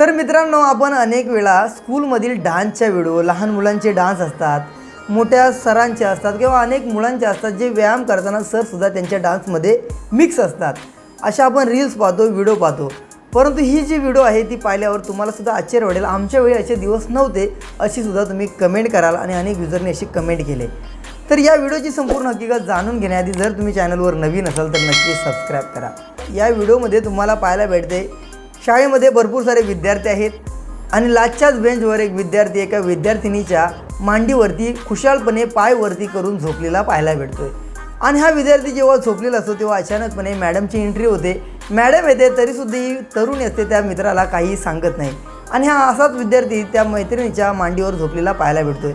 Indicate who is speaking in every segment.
Speaker 1: तर मित्रांनो आपण अनेक वेळा स्कूलमधील डान्सच्या व्हिडिओ लहान मुलांचे डान्स असतात मोठ्या सरांचे असतात किंवा अनेक मुलांचे असतात जे व्यायाम करताना सरसुद्धा त्यांच्या डान्समध्ये मिक्स असतात. अशा आपण रील्स पाहतो व्हिडिओ पाहतो. परंतु ही जी व्हिडिओ आहे ती पाहिल्यावर तुम्हाला सुद्धा आश्चर्य वाटेल. आमच्या वेळी असे दिवस नव्हते अशी सुद्धा तुम्ही कमेंट कराल आणि अनेक युजरने अशी कमेंट केले. तर या व्हिडिओची संपूर्ण हकीकत जाणून घेण्याआधी जर तुम्ही चॅनलवर नवीन असाल तर नक्की सबस्क्राईब करा. या व्हिडिओमध्ये तुम्हाला पाहायला भेटते शाळेमध्ये भरपूर सारे विद्यार्थी आहेत आणि लाजच्याच बेंचवर एक विद्यार्थी एका विद्यार्थिनीच्या मांडीवरती खुशालपणे पाय वरती करून झोपलेला पाहायला भेटतोय. आणि हा विद्यार्थी जेव्हा झोपलेला असतो तेव्हा अचानकपणे मॅडमची एंट्री होते. मॅडम येते तरीसुद्धा ही तरुणी असते त्या मित्राला काही सांगत नाही. आणि हा असाच विद्यार्थी त्या मैत्रिणीच्या मांडीवर झोपलेला पाहायला भेटतोय.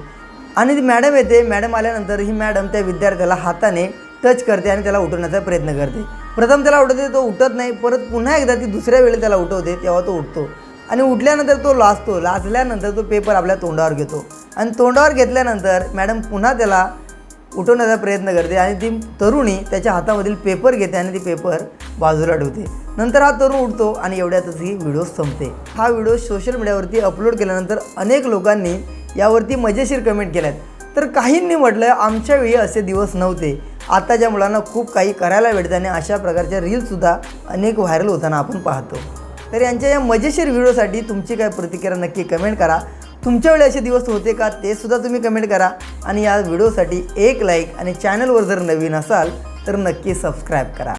Speaker 1: आणि ती मॅडम येते मॅडम आल्यानंतर ही मॅडम त्या विद्यार्थ्याला हाताने टच करते आणि त्याला उठवण्याचा प्रयत्न करते. प्रथम त्याला उठवते तो उठत नाही. परत पुन्हा एकदा ती दुसऱ्या वेळी त्याला उठवते तेव्हा तो उठतो. आणि उठल्यानंतर तो लाजतो लाजल्यानंतर तो पेपर आपल्या तोंडावर घेतो. आणि तोंडावर घेतल्यानंतर मॅडम पुन्हा त्याला उठवण्याचा प्रयत्न करते आणि ती तरुणी त्याच्या हातामधील पेपर घेते आणि ती पेपर बाजूला ठेवते. नंतर हा तरुण उठतो आणि एवढ्यातच ही व्हिडिओ संपते. हा व्हिडिओ सोशल मीडियावरती अपलोड केल्यानंतर अनेक लोकांनी यावरती मजेशीर कमेंट केल्यात. तर काहींनी म्हटलं आमच्या वेळी असे दिवस नव्हते. आताच्या मुलांना खूप काही करायला भेटतं आणि अशा प्रकारच्या रील्ससुद्धा अनेक व्हायरल होताना आपण पाहतो. तर यांच्या या मजेशीर व्हिडिओसाठी तुमची काय प्रतिक्रिया नक्की कमेंट करा. तुमच्या वेळी असे दिवस होते का ते सुद्धा तुम्ही कमेंट करा. आणि या व्हिडिओसाठी एक लाईक आणि चॅनलवर जर नवीन असाल तर नक्की सबस्क्राईब करा.